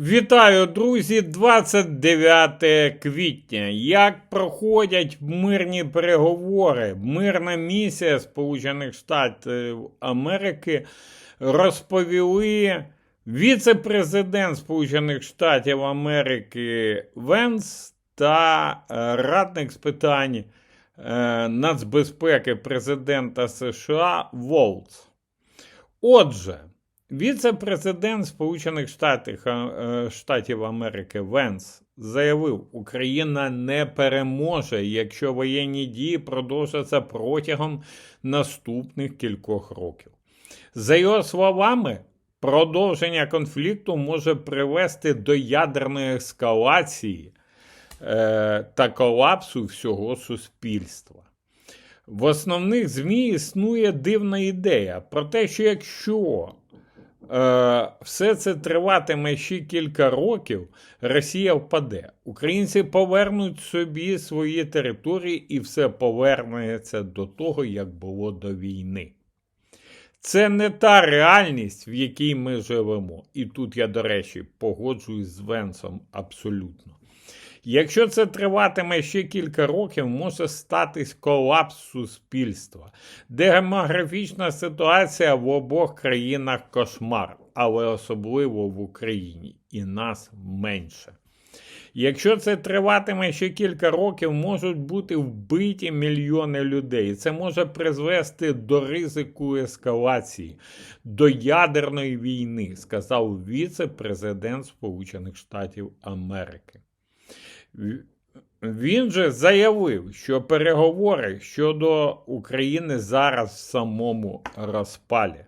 Вітаю, друзі! 29 квітня. Як проходять мирні переговори? Мирна місія Сполучених Штатів Америки розповіли віце-президент Сполучених Штатів Америки Венс та радник з питань е, нацбезпеки президента США Волц. Отже, Віце-президент Сполучених Штатів, е, Штатів Америки Венс заявив, Україна не переможе, якщо воєнні дії продовжаться протягом наступних кількох років. За його словами, продовження конфлікту може привести до ядерної ескалації е, та колапсу всього суспільства. В основних ЗМІ існує дивна ідея про те, що якщо е, все це триватиме ще кілька років, Росія впаде. Українці повернуть собі свої території і все повернеться до того, як було до війни. Це не та реальність, в якій ми живемо. І тут я, до речі, погоджуюсь з Венсом абсолютно. Якщо це триватиме ще кілька років, може статись колапс суспільства. Демографічна ситуація в обох країнах кошмар, але особливо в Україні, і нас менше. Якщо це триватиме ще кілька років, можуть бути вбиті мільйони людей. Це може призвести до ризику ескалації, до ядерної війни, сказав віце-президент Сполучених Штатів Америки. Він же заявив, що переговори щодо України зараз в самому розпалі.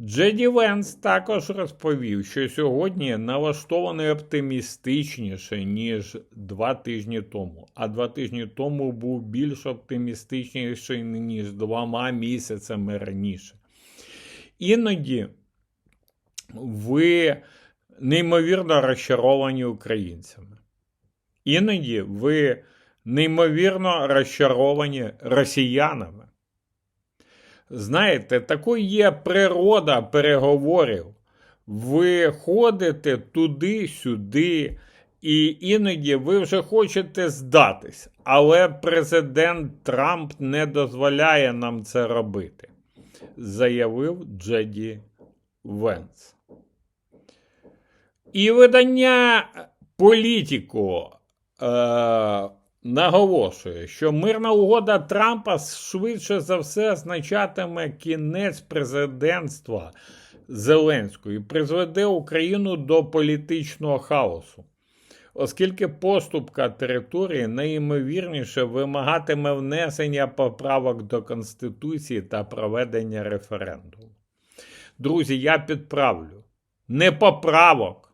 Джеді Венс також розповів, що сьогодні налаштований оптимістичніше, ніж два тижні тому. А два тижні тому був більш оптимістичніший, ніж двома місяцями раніше. Іноді ви неймовірно розчаровані українцями. Іноді ви неймовірно розчаровані росіянами. Знаєте, такою є природа переговорів. Ви ходите туди-сюди, і іноді ви вже хочете здатись, але президент Трамп не дозволяє нам це робити, заявив Джеді Венс. І видання політику е, наголошує, що мирна угода Трампа швидше за все означатиме кінець президентства Зеленського і призведе Україну до політичного хаосу. Оскільки поступка території найімовірніше вимагатиме внесення поправок до Конституції та проведення референдуму. Друзі, я підправлю. Не поправок.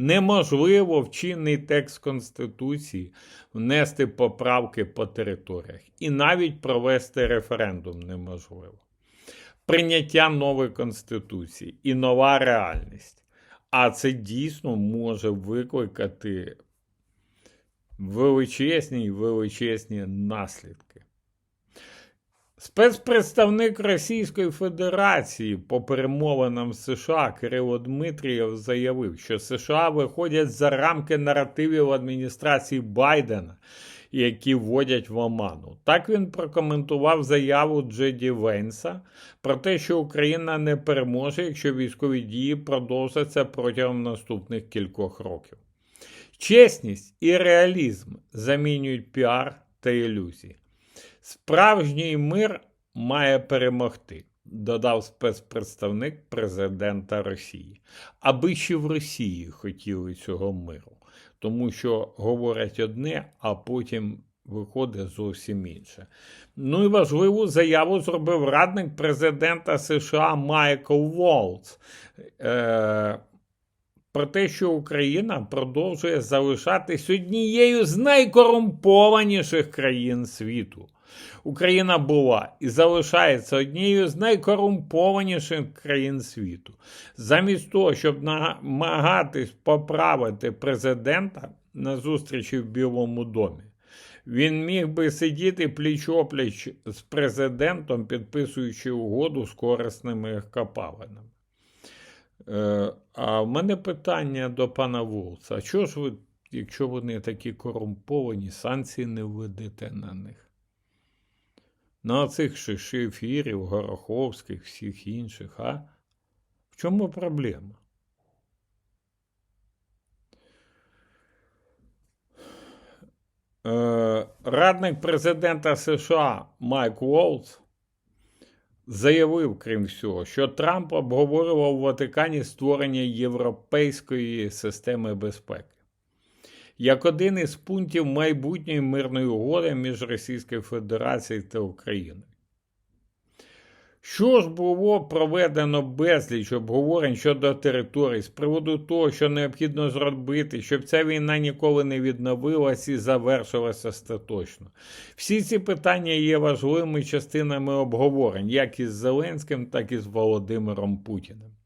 Неможливо в чинний текст Конституції внести поправки по територіях і навіть провести референдум неможливо. Прийняття нової Конституції і нова реальність. А це дійсно може викликати величезні величезні наслідки. Спецпредставник Російської Федерації по перемовинам США Кирило Дмитрієв заявив, що США виходять за рамки наративів адміністрації Байдена, які вводять в оману. Так він прокоментував заяву Джеді Вейнса про те, що Україна не переможе, якщо військові дії продовжаться протягом наступних кількох років. Чесність і реалізм замінюють піар та ілюзії. Справжній мир має перемогти, додав спецпредставник президента Росії. Аби ще в Росії хотіли цього миру, тому що говорять одне, а потім виходить зовсім інше. Ну і важливу заяву зробив радник президента США Майкл Волц. Е- про те, що Україна продовжує залишатись однією з найкорумпованіших країн світу. Україна була і залишається однією з найкорумпованіших країн світу. Замість того, щоб намагатись поправити президента на зустрічі в Білому домі, він міг би сидіти пліч-опліч з президентом, підписуючи угоду з корисними копалинами. Е, а в мене питання до пана Волца. А чого ж ви, якщо вони такі корумповані, санкції не введете на них? На цих шишефірів, Гороховських, всіх інших, а? В чому проблема? Е, Радник президента США Майк Уолтс заявив, крім всього, що Трамп обговорював у Ватикані створення європейської системи безпеки як один із пунктів майбутньої мирної угоди між Російською Федерацією та Україною. Що ж було проведено безліч обговорень щодо територій з приводу того, що необхідно зробити, щоб ця війна ніколи не відновилась і завершилася остаточно. Всі ці питання є важливими частинами обговорень, як із Зеленським, так і з Володимиром Путіним.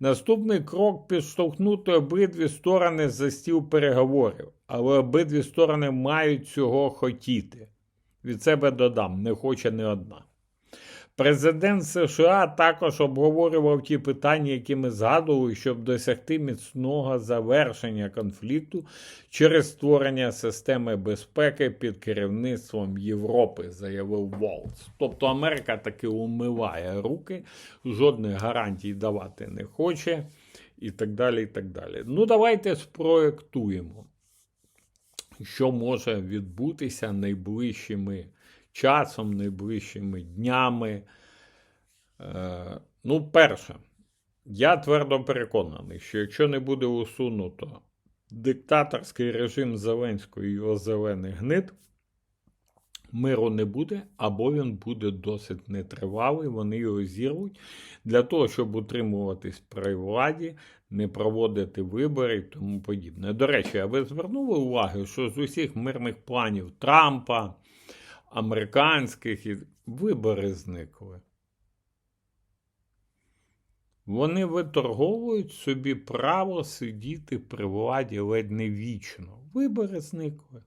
Наступний крок підштовхнути обидві сторони за стіл переговорів, але обидві сторони мають цього хотіти. Від себе додам, не хоче не одна. Президент США також обговорював ті питання, які ми згадували, щоб досягти міцного завершення конфлікту через створення системи безпеки під керівництвом Європи, заявив Волц. Тобто Америка таки умиває руки, жодних гарантій давати не хоче, і так далі. і так далі. Ну, давайте спроєктуємо, що може відбутися найближчими часом, найближчими днями. Е, ну, перше, я твердо переконаний, що якщо не буде усунуто диктаторський режим Зеленського і його зелений гнид, миру не буде, або він буде досить нетривалий, вони його зірвуть для того, щоб утримуватись при владі, не проводити вибори і тому подібне. До речі, а ви звернули увагу, що з усіх мирних планів Трампа, американських і вибори зникли. Вони виторговують собі право сидіти при владі ледь не вічно. Вибори зникли.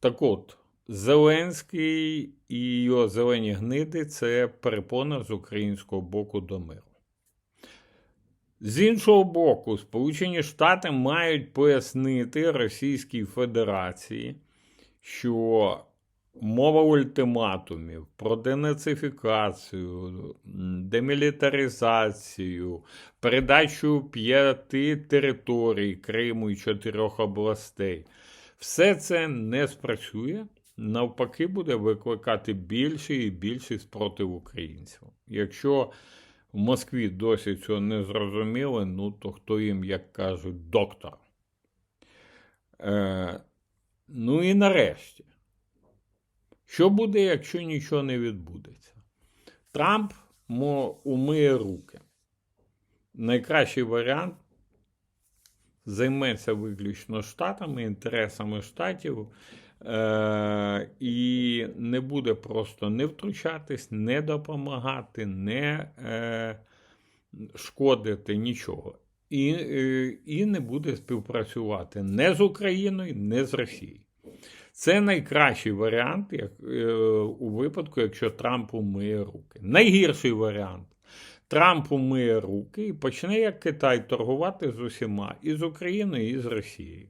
Так от, Зеленський і його зелені гниди це перепона з українського боку до миру. З іншого боку, Сполучені Штати мають пояснити Російській Федерації, що мова ультиматумів про денацифікацію, демілітаризацію, передачу п'яти територій Криму і чотирьох областей, все це не спрацює. Навпаки, буде викликати більший і більший спротив українців. Якщо в Москві досі цього не зрозуміли, ну то хто їм, як кажуть, доктор. Е, Ну і нарешті, що буде, якщо нічого не відбудеться? Трамп умиє руки. Найкращий варіант займеться виключно штатами, інтересами штатів. Е, І не буде просто не втручатись, не допомагати, не е, шкодити нічого. І, е, І не буде співпрацювати не з Україною, не з Росією. Це найкращий варіант як, е, у випадку, якщо Трамп умиє руки. Найгірший варіант. Трамп умиє руки і почне як Китай торгувати з усіма і з Україною, і з Росією.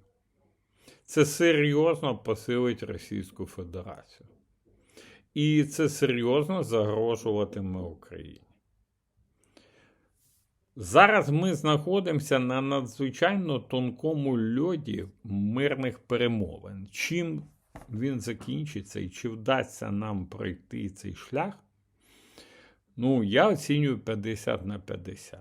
Це серйозно посилить Російську Федерацію. І це серйозно загрожуватиме Україні. Зараз ми знаходимося на надзвичайно тонкому льоді мирних перемовин. Чим він закінчиться і чи вдасться нам пройти цей шлях? Ну, я оцінюю 50 на 50.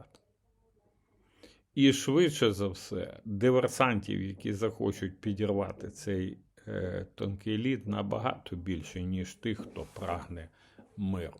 І швидше за все, диверсантів, які захочуть підірвати цей е, тонкий лід, набагато більше, ніж тих, хто прагне миру.